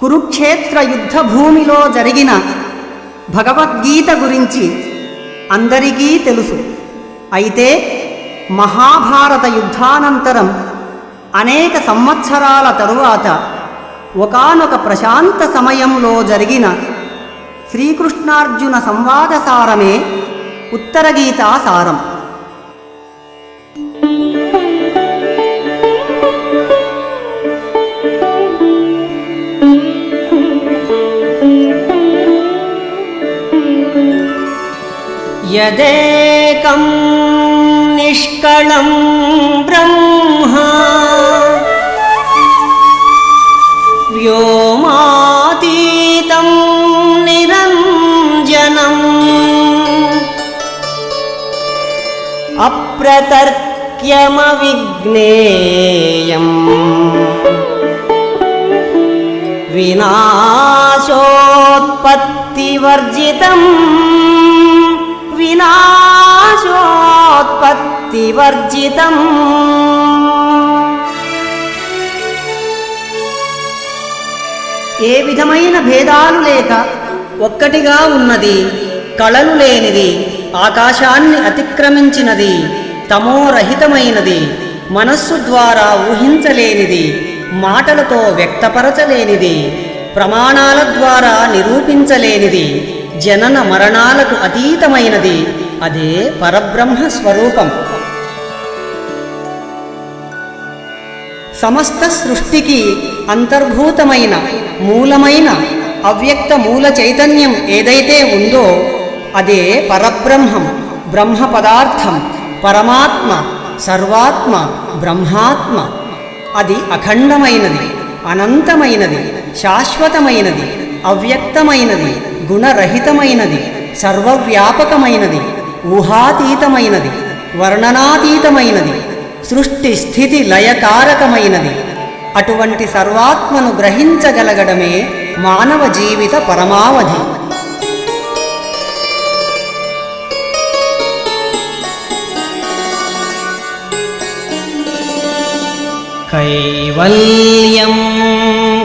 కురుక్షేత్ర యుద్ధ భూమిలో జరిగిన భగవద్గీత గురించి అందరికీ తెలుసు. అయితే మహాభారత యుద్ధానంతరం అనేక సంవత్సరాల తరువాత ఒకానొక ప్రశాంత సమయంలో జరిగిన శ్రీకృష్ణార్జున సంవాద సారమే ఉత్తరగీతా సారం यदेकं निष्कळं ब्रह्मा। व्योमातीतं निरञ्जनम्। अप्रतर्क्यमविज्ञेयम्। विनाशोत्पत्तिवर्जितम्। వినాశోత్పత్తివర్జితం ఏ విధమైన భేదాలు లేక ఒక్కటిగా ఉన్నది కళలు లేనిది ఆకాశాన్ని అతిక్రమించినది తమోరహితమైనది మనస్సు ద్వారా ఊహించలేనిది మాటలతో వ్యక్తపరచలేనిది ప్రమాణాల ద్వారా నిరూపించలేనిది జనన మరణాలకు అతీతమైనది. అదే పరబ్రహ్మ స్వరూపం. సమస్త సృష్టికి అంతర్భూతమైన మూలమైన అవ్యక్త మూల చైతన్యం ఏదైతే ఉందో అదే పరబ్రహ్మం బ్రహ్మ పదార్థం పరమాత్మ సర్వాత్మ బ్రహ్మాత్మ. అది అఖండమైనది అనంతమైనది శాశ్వతమైనది అవ్యక్తమైనది. గుణరహితమైనది సర్వవ్యాపకమైనది ఊహాతీతమైనది వర్ణనాతీతమైనది సృష్టి స్థితి లయకారకమైనది అటువంటి సర్వాత్మను గ్రహించగలగడమే మానవ జీవిత పరమావధి. కైవల్యం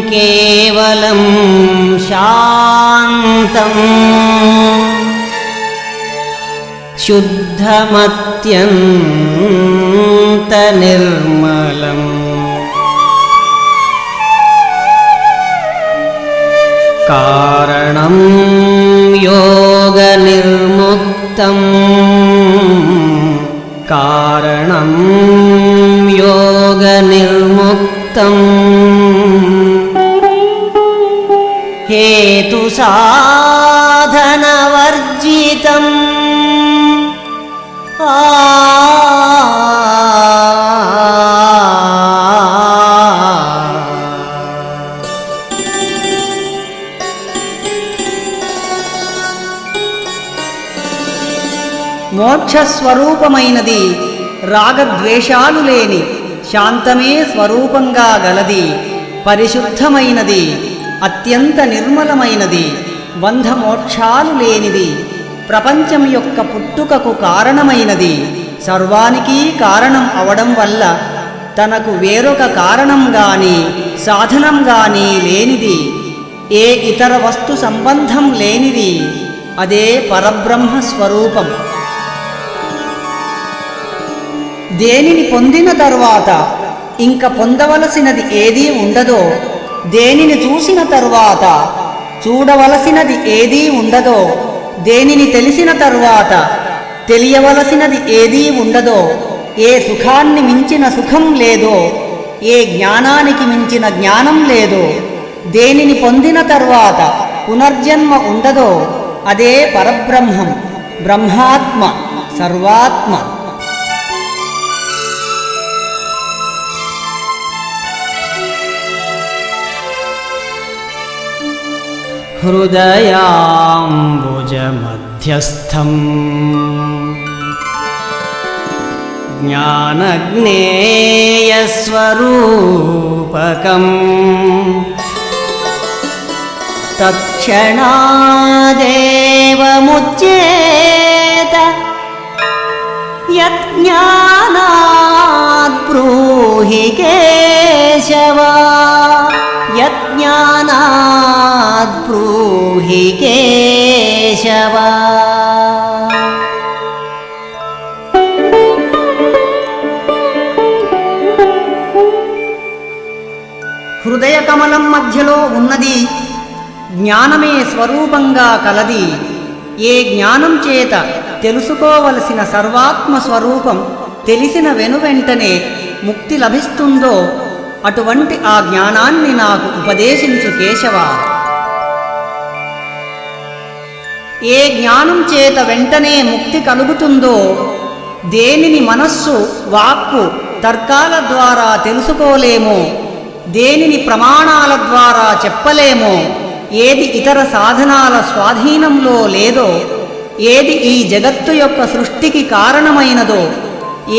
కేవలం శాంతం శుద్ధమత్యంత నిర్మలం కారణం యోగ నిర్ముక్తం కారణం హేతు సాధనవర్జితం. మోక్షస్వరూపమైనది రాగద్వేషాలు లేని శాంతమే స్వరూపంగా గలది పరిశుద్ధమైనది. అత్యంత నిర్మలమైనది బంధమోక్షాలు లేనిది ప్రపంచం యొక్క పుట్టుకకు కారణమైనది. సర్వానికి కారణం అవడం వల్ల తనకు వేరొక కారణం గాని సాధనం గాని లేనిది. ఏ ఇతర వస్తు సంబంధం లేనిది. అదే పరబ్రహ్మ స్వరూపం దేనిని పొందిన తర్వాత ఇంక పొందవలసినది ఏదీ ఉండదో దేనిని చూసిన తరువాత చూడవలసినది ఏదీ ఉండదో దేనిని తెలిసిన తరువాత తెలియవలసినది ఏదీ ఉండదో ఏ సుఖాన్ని మించిన సుఖం లేదో ఏ జ్ఞానానికి మించిన జ్ఞానం లేదో దేనిని పొందిన తరువాత పునర్జన్మ ఉండదో అదే పరబ్రహ్మం బ్రహ్మాత్మ సర్వాత్మ. हृदयाम्बुजमध्यस्थम्। ज्ञानज्ञेयस्वरूपकम् तत्क्षणादेवमुच्येत यत् ज्ञानाद् ब्रूहि केश జ్ఞానాద్బ్రూహి కేశవా హృదయ హృదయకమలం మధ్యలో ఉన్నది జ్ఞానమే స్వరూపంగా కలది. ఏ జ్ఞానం చేత తెలుసుకోవలసిన సర్వాత్మ స్వరూపం తెలిసిన వెనువెంటనే ముక్తి లభిస్తుందో అటువంటి ఆ జ్ఞానాన్ని నాకు ఉపదేశించు కేశవ. ఏ జ్ఞానం చేత వెంటనే ముక్తి కలుగుతుందో దేనిని మనస్సు వాక్కు తర్కాల ద్వారా తెలుసుకోలేమో దేనిని ప్రమాణాల ద్వారా చెప్పలేమో ఏది ఇతర సాధనాల స్వాధీనంలో లేదో ఏది ఈ జగత్తు యొక్క సృష్టికి కారణమైనదో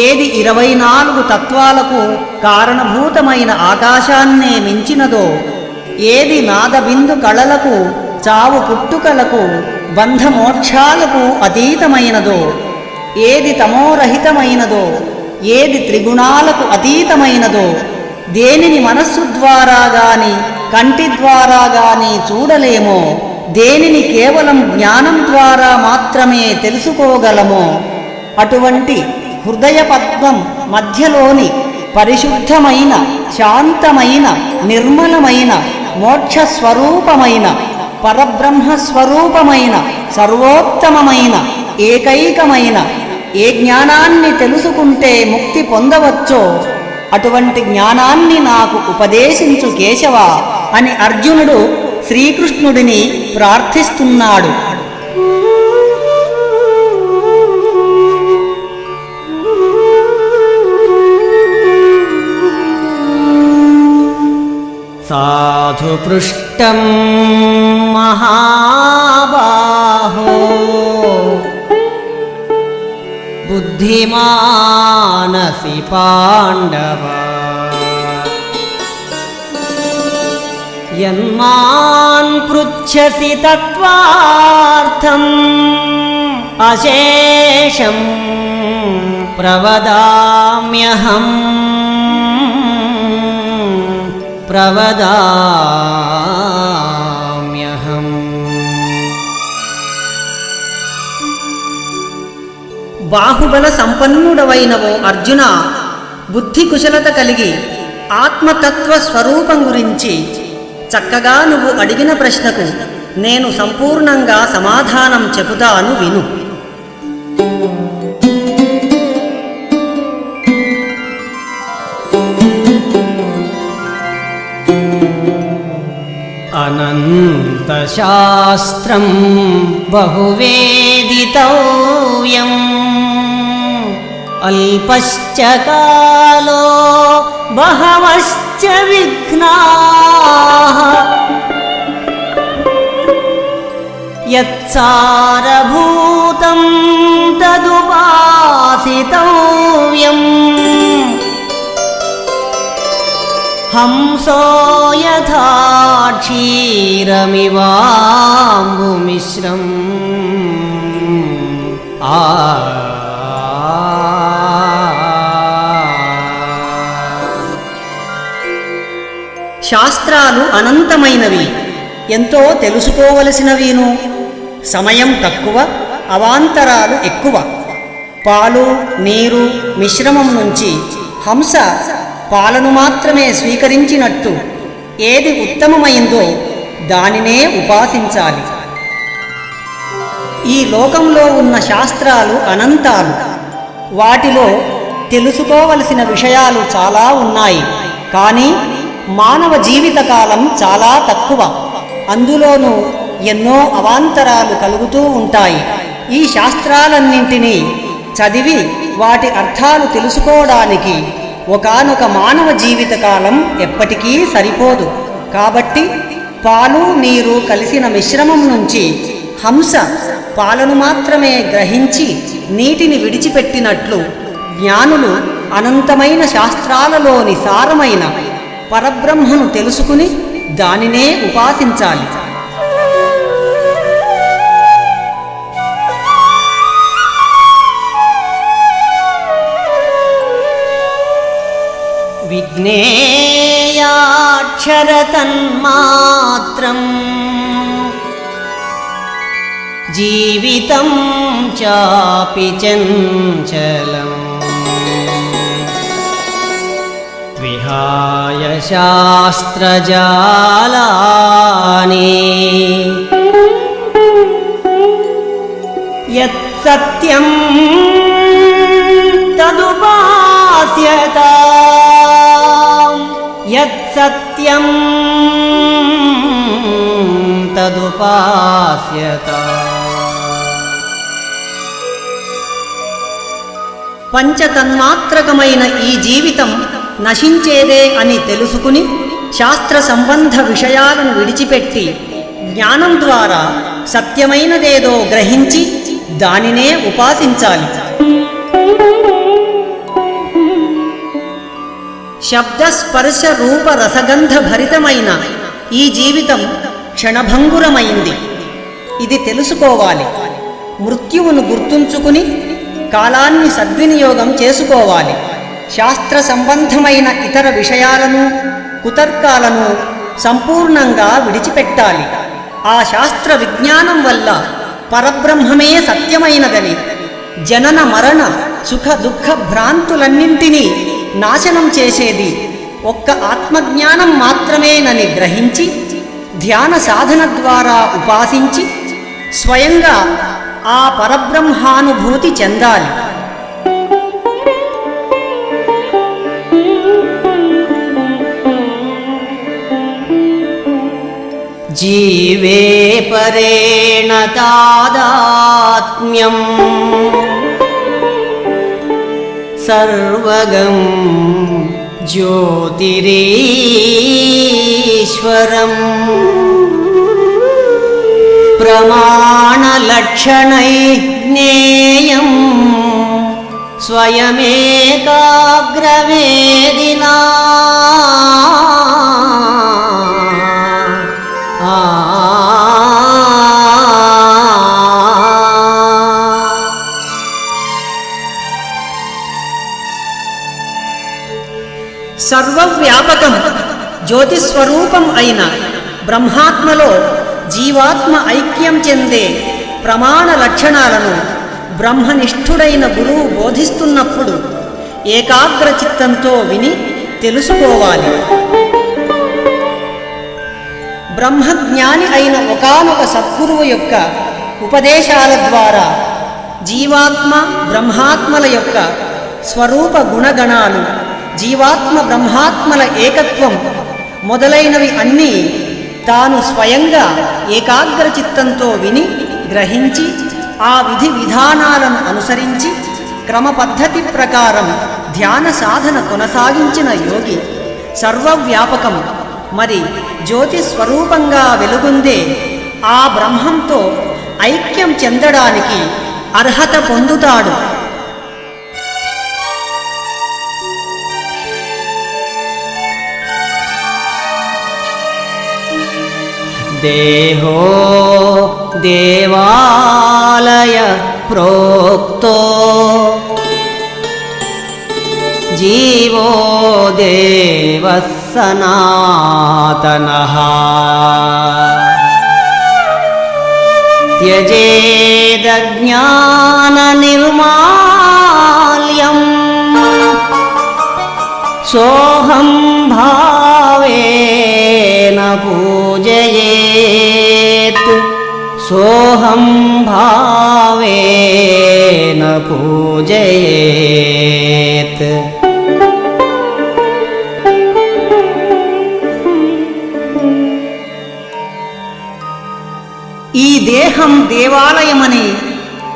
ఏది ఇరవై నాలుగు తత్వాలకు కారణభూతమైన ఆకాశాన్నే మించినదో ఏది నాదబిందు కళలకు చావు పుట్టుకలకు బంధమోక్షాలకు అతీతమైనదో ఏది తమోరహితమైనదో ఏది త్రిగుణాలకు అతీతమైనదో దేనిని మనస్సు ద్వారా గాని కంటి ద్వారా గాని చూడలేమో దేనిని కేవలం జ్ఞానం ద్వారా మాత్రమే తెలుసుకోగలమో అటువంటి హృదయ పద్మం మధ్యలోని పరిశుద్ధమైన శాంతమైన నిర్మలమైన మోక్ష స్వరూపమైన పరబ్రహ్మ స్వరూపమైన సర్వోత్తమమైన ఏకైకమైన ఏ జ్ఞానాన్ని తెలుసుకుంటే ముక్తి పొందవచ్చో అటువంటి జ్ఞానాన్ని నాకు ఉపదేశించు కేశవ అని అర్జునుడు శ్రీకృష్ణుడిని ప్రార్థిస్తున్నాడు. साधुपृष्टं महाबाहो। बुद्धिमानसि पाण्डव। यन्मान् पृच्छसि तत्त्वार्थम् अशेषं प्रवदाम्यहम्। ప్రవదామ్యహం బాహుబల సంపన్నుడవైనవో అర్జున బుద్ధి కుశలత కలిగి ఆత్మతత్వ స్వరూపం గురించి చక్కగా నువ్వు అడిగిన ప్రశ్నకు నేను సంపూర్ణంగా సమాధానం చెబుతాను విను. अनन्तशास्त्रं बहुवेदितव्यम्। अल्पश्च कालो बहवश्च विघ्नाः। यत्सारभूतं तदुपासितव्यम्। హంసో యథా ఆ శాస్త్రాలు అనంతమైనవి. ఎంతో తెలుసుకోవలసినవిను. సమయం తక్కువ అవాంతరాలు ఎక్కువ. పాలు నీరు మిశ్రమం నుంచి హంస పాలను మాత్రమే స్వీకరించినట్టు ఏది ఉత్తమమైందో దానినే ఉపాసించాలి. ఈ లోకంలో ఉన్న శాస్త్రాలు అనంతాలు. వాటిలో తెలుసుకోవలసిన విషయాలు చాలా ఉన్నాయి. కానీ మానవ జీవితకాలం చాలా తక్కువ. అందులోనూ ఎన్నో అవాంతరాలు కలుగుతూ ఉంటాయి. ఈ శాస్త్రాలన్నింటినీ చదివి వాటి అర్థాలు తెలుసుకోవడానికి ఒకానొక మానవ జీవితకాలం ఎప్పటికీ సరిపోదు. కాబట్టి పాలు నీరు కలిసిన మిశ్రమం నుంచి హంస పాలను మాత్రమే గ్రహించి నీటిని విడిచిపెట్టినట్లు జ్ఞానులు అనంతమైన శాస్త్రాలలోని సారమైన పరబ్రహ్మను తెలుసుకుని దానినే ఉపాసించాలి. ज्ञेयाक्षरतन्मात्रम् जीवितं चापि चञ्चलम् विहाय शास्त्रजालानि यत्सत्यम् యత్సత్యం తదుపాస్యత. పంచతన్మాత్రకమైన ఈ జీవితం నశించేదే అని తెలుసుకుని శాస్త్ర సంబంధ విషయాలను విడిచిపెట్టి జ్ఞానం ద్వారా సత్యమైనదేదో గ్రహించి దానినే ఉపాసించాలి. శబ్దస్పర్శ రూప రసగంధ భరితమైన ఈ జీవితం క్షణభంగురమైంది. ఇది తెలుసుకోవాలి. మృత్యువును గుర్తుంచుకుని కాలాన్ని సద్వినియోగం చేసుకోవాలి. శాస్త్ర సంబంధమైన ఇతర విషయాలను కుతర్కాలను సంపూర్ణంగా విడిచిపెట్టాలి. ఆ శాస్త్ర విజ్ఞానం వల్ల పరబ్రహ్మమే సత్యమైనదని జనన మరణ సుఖ దుఃఖ భ్రాంతులన్నింటినీ నాశనం చేసేది. ఒక్క ఆత్మజ్ఞానం మాత్రమేనని గ్రహించి ధ్యాన సాధన ద్వారా ఉపాసించి స్వయంగా ఆ పరబ్రహ్మానుభూతి చెందాలి. జీవే పరేణ తాదాత్మ్యం. सर्वगं ज्योतिरीश्वरम् प्रमाणलक्षणैः ज्ञेयम् स्वयमेकाग्रवेदिना। సర్వవ్యాపకం జ్యోతిస్వరూపం అయిన బ్రహ్మాత్మలో జీవాత్మ ఐక్యం చెందే ప్రమాణ లక్షణాలను బ్రహ్మనిష్ఠుడైన గురువు బోధిస్తున్నప్పుడు ఏకాగ్ర చిత్తంతో విని తెలుసుకోవాలి. బ్రహ్మజ్ఞాని అయిన ఒకనొక సద్గురువు యొక్క ఉపదేశాల ద్వారా జీవాత్మ బ్రహ్మాత్మల యొక్క స్వరూప గుణగణాలు జీవాత్మ బ్రహ్మాత్మల ఏకత్వం మొదలైనవి అన్నీ తాను స్వయంగా ఏకాగ్ర చిత్తంతో విని గ్రహించి ఆ విధి విధానాలను అనుసరించి క్రమ పద్ధతి ప్రకారం ధ్యాన సాధన కొనసాగించిన యోగి సర్వవ్యాపకం. మరి జ్యోతి స్వరూపంగా వెలుగుందే ఆ బ్రహ్మంతో ఐక్యం చెందడానికి అర్హత పొందుతాడు. देहो देवालय प्रोक्तो। जीवो देवः सनातनः त्यजेदज्ञाननिर्माल्यम्। सोऽहं भावेन पूजयेत् सोऽहं भावेन पूजयेत् ఈ దేహం దేవాలయమని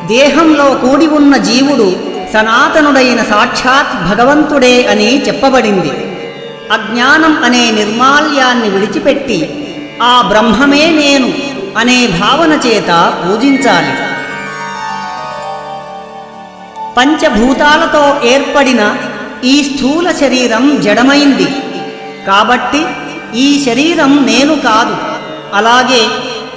దేహంలో కూడి ఉన్న జీవుడు సనాతనుడైన సాక్షాత్ భగవంతుడే అని చెప్పబడింది అజ్ఞానం అనే నిర్మాల్యాన్ని విడిచిపెట్టి ఆ బ్రహ్మమే నేను అనే భావన చేత పూజించాలి. పంచభూతాలతో ఏర్పడిన ఈ స్థూల శరీరం జడమైంది. కాబట్టి ఈ శరీరం నేను కాదు. అలాగే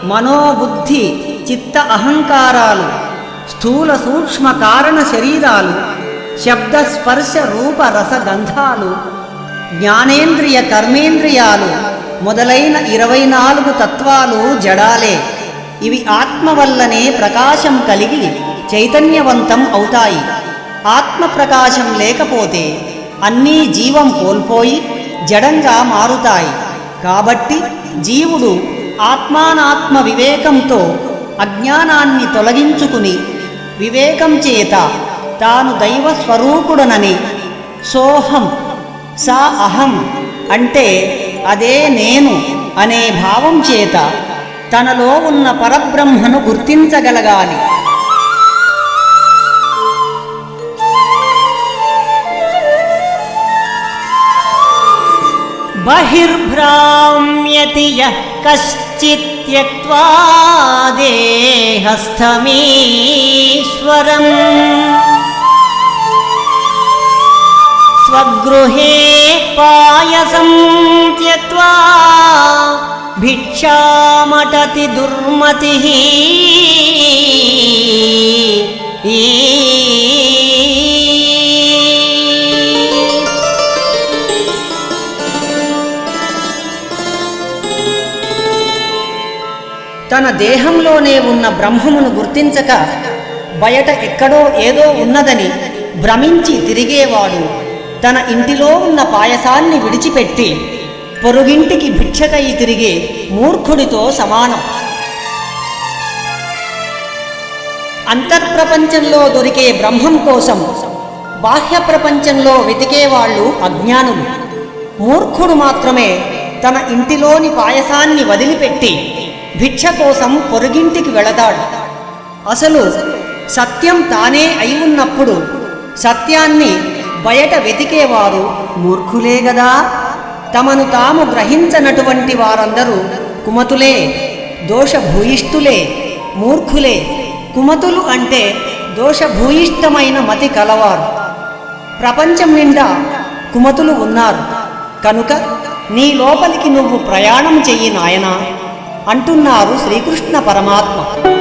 మనోబుద్ధి చిత్త అహంకారాలు స్థూల సూక్ష్మ కారణ శరీరాలు శబ్ద స్పర్శ రూప రసగంధాలు జ్ఞానేంద్రియ కర్మేంద్రియాలు మొదలైన ఇరవై నాలుగు తత్వాలు జడాలే. ఇవి ఆత్మ వల్లనే ప్రకాశం కలిగి చైతన్యవంతం అవుతాయి. ఆత్మ ప్రకాశం లేకపోతే అన్నీ జీవం కోల్పోయి జడంగా మారుతాయి. కాబట్టి జీవుడు ఆత్మానాత్మ వివేకంతో అజ్ఞానాన్ని తొలగించుకుని వివేకం చేత తాను దైవ స్వరూపుడనని సోహం సా అహం అంటే అదే నేను అనే భావం చేత తనలో ఉన్న పరబ్రహ్మను గుర్తించగలగాలి. బహిర్భ్రామ్యతి కశ్చిత్ स्वगृहे पायसं त्यक्त्वा भिक्षामटति दुर्मतिः ई తన దేహంలోనే ఉన్న బ్రహ్మమును గుర్తించక బయట ఎక్కడో ఏదో ఉన్నదని భ్రమించి తిరిగేవాడు తన ఇంటిలో ఉన్న పాయసాన్ని విడిచిపెట్టి పొరుగింటికి భిక్షకై తిరిగే మూర్ఖుడితో సమానం. అంతర్ప్రపంచంలో దొరికే బ్రహ్మం కోసం బాహ్య ప్రపంచంలో వెతికేవాళ్ళు అజ్ఞానులు. మూర్ఖుడు మాత్రమే తన ఇంటిలోని పాయసాన్ని వదిలిపెట్టి భిక్ష కోసం పొరుగింటికి వెళతాడు. అసలు సత్యం తానే అయి ఉన్నప్పుడు సత్యాన్ని బయట వెతికేవారు మూర్ఖులే గదా. తమను తాము గ్రహించనటువంటి వారందరూ కుమతులే దోషభూయిష్ఠులే మూర్ఖులే. కుమతులు అంటే దోషభూయిష్టమైన మతి కలవారు. ప్రపంచం నిండా కుమతులు ఉన్నారు. కనుక నీ లోపలికి నువ్వు ప్రయాణం చెయ్యి నాయనా అంటున్నారు శ్రీకృష్ణ పరమాత్మ.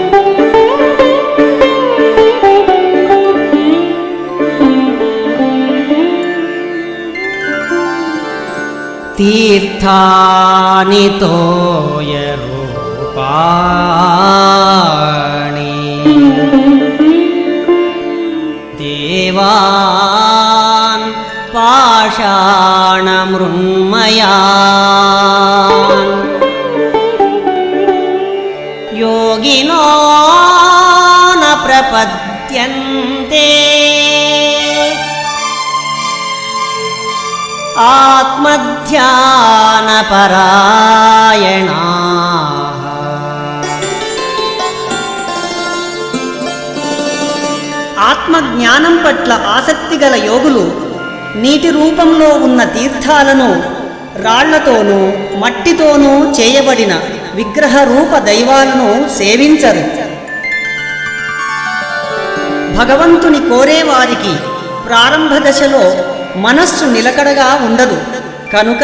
तीर्थानि तोयरूपाणि देवान् पाषाणमृण्मयान् योगिनो न प्रपद्यन्ते ఆత్మధ్యానపరాయణ. ఆత్మజ్ఞానం పట్ల ఆసక్తి గల యోగులు నీటి రూపంలో ఉన్న తీర్థాలను రాళ్ళతోనూ మట్టితోనూ చేయబడిన విగ్రహ రూప దైవాలను సేవించరు. భగవంతుని కోరేవారికి ప్రారంభ దశలో మనస్సు నిలకడగా ఉండదు. కనుక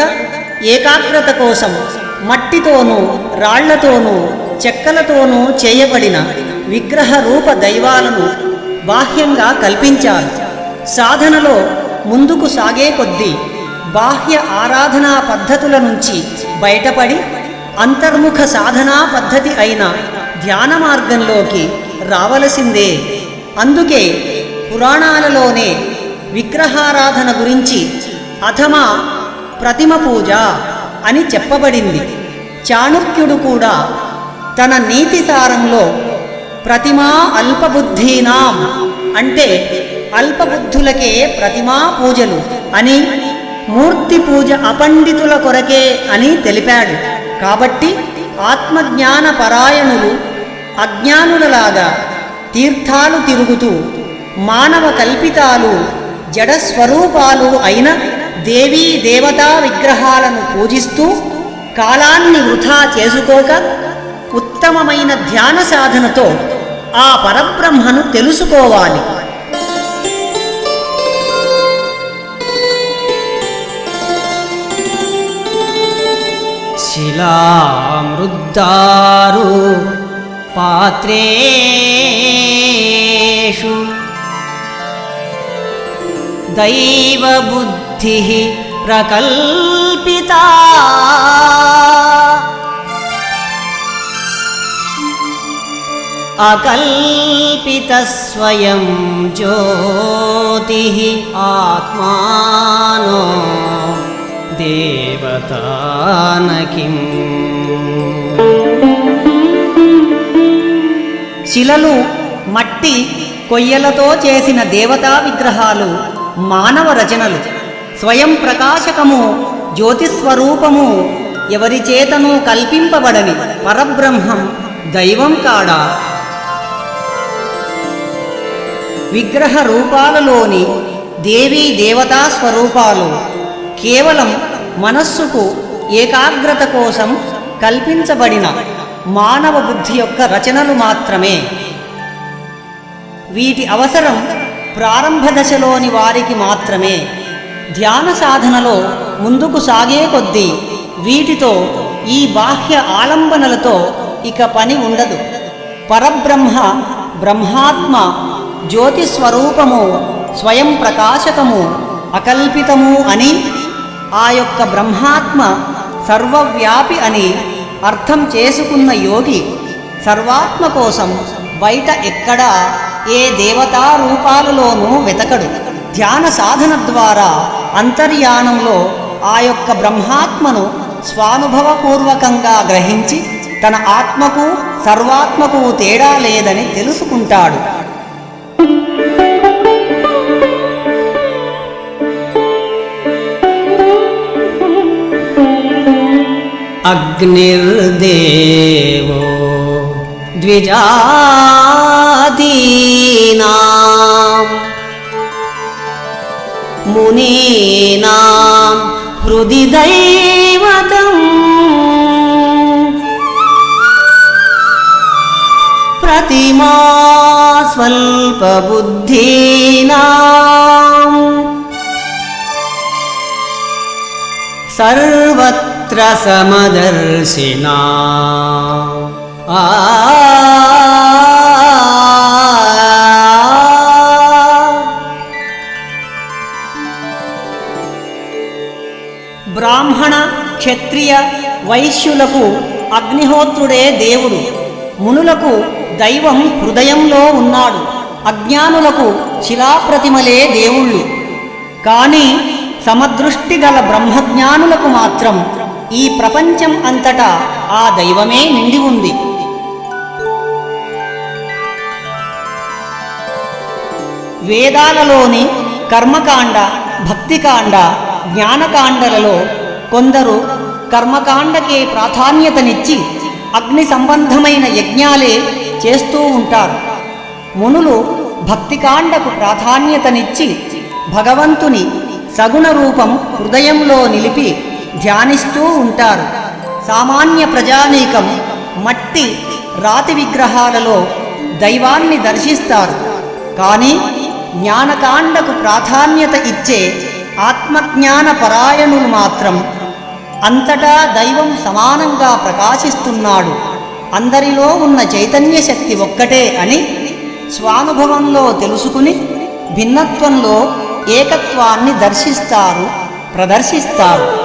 ఏకాగ్రత కోసం మట్టితోనూ రాళ్ళతోనూ చెక్కలతోనూ చేయబడిన విగ్రహ రూప దైవాలను బాహ్యంగా కల్పించాలి. సాధనలో ముందుకు సాగే కొద్దీ బాహ్య ఆరాధనా పద్ధతుల నుంచి బయటపడి అంతర్ముఖ సాధనా పద్ధతి అయిన ధ్యాన మార్గంలోకి రావలసిందే. అందుకే పురాణాలలోనే విగ్రహారాధన గురించి అథమా ప్రతిమ పూజ అని చెప్పబడింది. చాణుక్యుడు కూడా తన నీతి సారంలో ప్రతిమా అల్పబుద్ధీనాం అంటే అల్పబుద్ధులకే ప్రతిమా పూజలు అని మూర్తి పూజ అపండితుల కొరకే అని తెలిపాడు. కాబట్టి ఆత్మజ్ఞాన పరాయణులు అజ్ఞానులలాగా తీర్థాలు తిరుగుతూ మానవ కల్పితాలు జడ స్వరూపాలు అయిన దేవీ దేవతా విగ్రహాలను పూజిస్తూ కాలాన్ని వృధా చేసుకోక ఉత్తమమైన ధ్యాన సాధనతో ఆ పరబ్రహ్మను తెలుసుకోవాలి. శిలామృద్దారు పాత్రేషు पात्रेषु दैवबुद्धिः प्रकल्पिता अकल्पितस्वयं ज्योतिः आत्मानो देवदेहेश्वरः దేవతానకిం శిలలు మట్టి కొయ్యలతో చేసిన దేవతా విగ్రహాలు మానవ రచనలు. స్వయం ప్రకాశకము జ్యోతిస్వరూపము ఎవరి చేతను కల్పింపబడని పరబ్రహ్మం దైవం కాడా? విగ్రహ రూపాలలోని దేవీ దేవతా స్వరూపాలు కేవలం మనస్సుకు ఏకాగ్రత కోసం కల్పించబడిన మానవ బుద్ధి యొక్క రచనలు మాత్రమే. వీటి అవసరం ప్రారంభ దశలోని వారికి మాత్రమే. ధ్యాన సాధనలో ముందుకు సాగే కొద్దీ వీటితో ఈ బాహ్య ఆలంబనలతో ఇక పని ఉండదు. పరబ్రహ్మ బ్రహ్మాత్మ జ్యోతిస్వరూపము స్వయం ప్రకాశకము అకల్పితము అని ఆ యొక్క బ్రహ్మాత్మ సర్వవ్యాపి అని అర్థం చేసుకున్న యోగి సర్వాత్మ కోసం బయట ఎక్కడా ఏ దేవతా రూపాలలోనూ వెతకడు. ధ్యాన సాధన ద్వారా అంతర్యానంలో ఆ యొక్క బ్రహ్మాత్మను స్వానుభవపూర్వకంగా గ్రహించి తన ఆత్మకు సర్వాత్మకు తేడా లేదని తెలుసుకుంటాడు. అగ్నిర్దేవో ద్విజా आदीनाम्। मुनीना हृदि दैवतम्। प्रतिमा स्वल्पबुद्धीनाम्। सर्वत्र समदर्शिना आ క్షత్రియ వైశ్యులకు అగ్నిహోత్రుడే దేవుడు. మునులకు దైవం హృదయంలో ఉన్నాడు. అజ్ఞానులకు శిలాప్రతిమలే దేవుళ్ళు. కానీ సమదృష్టి గల బ్రహ్మజ్ఞానులకు మాత్రం ఈ ప్రపంచం అంతటా ఆ దైవమే నిండి ఉంది. వేదాలలోని కర్మకాండ భక్తికాండ జ్ఞానకాండలలో కొందరు కర్మకాండకే ప్రాధాన్యతనిచ్చి అగ్ని సంబంధమైన యజ్ఞాలే చేస్తూ ఉంటారు. మునులు భక్తికాండకు ప్రాధాన్యతనిచ్చి భగవంతుని సగుణ రూపం హృదయంలో నిలిపి ధ్యానిస్తూ ఉంటారు. సామాన్య ప్రజానీకం మట్టి రాతి విగ్రహాలలో దైవాన్ని దర్శిస్తారు. కానీ జ్ఞానకాండకు ప్రాధాన్యత ఇచ్చే ఆత్మజ్ఞాన పరాయణులు మాత్రం అంతటా దైవం సమానంగా ప్రకాశిస్తున్నాడు. అందరిలో ఉన్న చైతన్య శక్తి ఒక్కటే అని స్వానుభవంలో తెలుసుకుని భిన్నత్వంలో ఏకత్వాన్ని దర్శిస్తారు ప్రదర్శిస్తారు.